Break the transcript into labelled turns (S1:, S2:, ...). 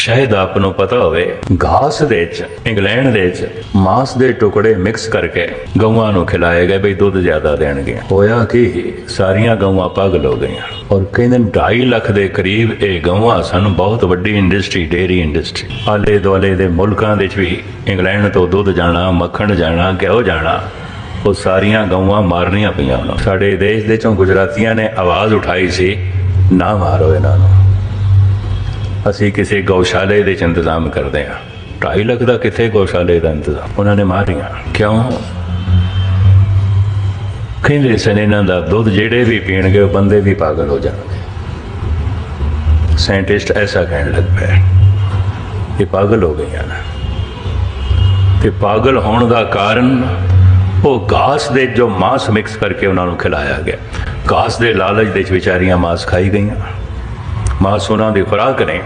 S1: ਸ਼ਾਇਦ ਆਪ ਨੂੰ ਪਤਾ ਹੋਵੇ, ਘਾਸ ਦੇ ਵਿੱਚ, ਇੰਗਲੈਂਡ ਦੇ ਵਿੱਚ, ਮਾਂਸ ਦੇ ਟੁਕੜੇ ਮਿਕਸ ਕਰਕੇ ਗਊਆਂ ਨੂੰ ਖਿਲਾਏ ਗਏ ਬਈ ਦੁੱਧ ਜ਼ਿਆਦਾ ਦੇਣਗੇ। ਹੋਇਆ ਕਿ ਸਾਰੀਆਂ ਗਊਆਂ ਪਾਗਲ ਹੋ ਗਈਆਂ। ਔਰ ਕਹਿੰਦੇ 2.5 ਲੱਖ ਦੇ ਕਰੀਬ ਇਹ ਗਊਆਂ ਸਨ, ਬਹੁਤ ਵੱਡੀ ਇੰਡਸਟਰੀ ਡੇਰੀ ਇੰਡਸਟਰੀ ਆਲੇ ਦੁਆਲੇ ਦੇ ਮੁਲਕਾਂ ਦੇ ਵਿੱਚ ਵੀ ਇੰਗਲੈਂਡ ਤੋਂ ਦੁੱਧ ਜਾਣਾ, ਮੱਖਣ ਜਾਣਾ, ਘਿਓ ਜਾਣਾ, ਉਹ ਸਾਰੀਆਂ ਗਊਆਂ ਮਾਰਨੀਆਂ ਪਈਆਂ ਉਹਨਾਂ ਸਾਡੇ ਦੇਸ਼ ਦੇ ਚੋਂ ਗੁਜਰਾਤੀਆਂ ਨੇ ਆਵਾਜ਼ ਉਠਾਈ ਸੀ, ਨਾ ਮਾਰੋ ਇਹਨਾਂ ਨੂੰ। ਅਸੀਂ ਕਿਸੇ ਗਊਸ਼ਾਲੇ ਦੇ ਚ ਇੰਤਜ਼ਾਮ ਕਰਦੇ ਹਾਂ। ਢਾਈ ਲੱਖ ਦਾ ਕਿੱਥੇ ਗਊਸ਼ਾਲੇ ਦਾ ਇੰਤਜ਼ਾਮ? ਉਹਨਾਂ ਨੇ ਮਾਰੀਆਂ। ਕਿਉਂ? ਕਹਿੰਦੇ ਸਨ, ਇਹਨਾਂ ਦਾ ਦੁੱਧ ਜਿਹੜੇ ਵੀ ਪੀਣਗੇ, ਉਹ ਬੰਦੇ ਵੀ ਪਾਗਲ ਹੋ ਜਾਣਗੇ। ਸਾਇੰਟਿਸਟ ਐਸਾ ਕਹਿਣ ਲੱਗ ਪਏ ਕਿ ਪਾਗਲ ਹੋ ਗਈਆਂ ਨੇ। ਤੇ ਪਾਗਲ ਹੋਣ ਦਾ ਕਾਰਨ ਉਹ ਘਾਸ ਦੇ ਜੋ ਮਾਸ ਮਿਕਸ ਕਰਕੇ ਉਹਨਾਂ ਨੂੰ ਖਿਲਾਇਆ ਗਿਆ। ਘਾਸ ਦੇ ਲਾਲਚ ਦੇ ਵਿੱਚ ਵਿਚਾਰੀਆਂ ਮਾਸ ਖਾਈ ਗਈਆਂ। ਮਾਸ ਉਹਨਾਂ ਦੀ ਖੁਰਾਕ ਨੇ।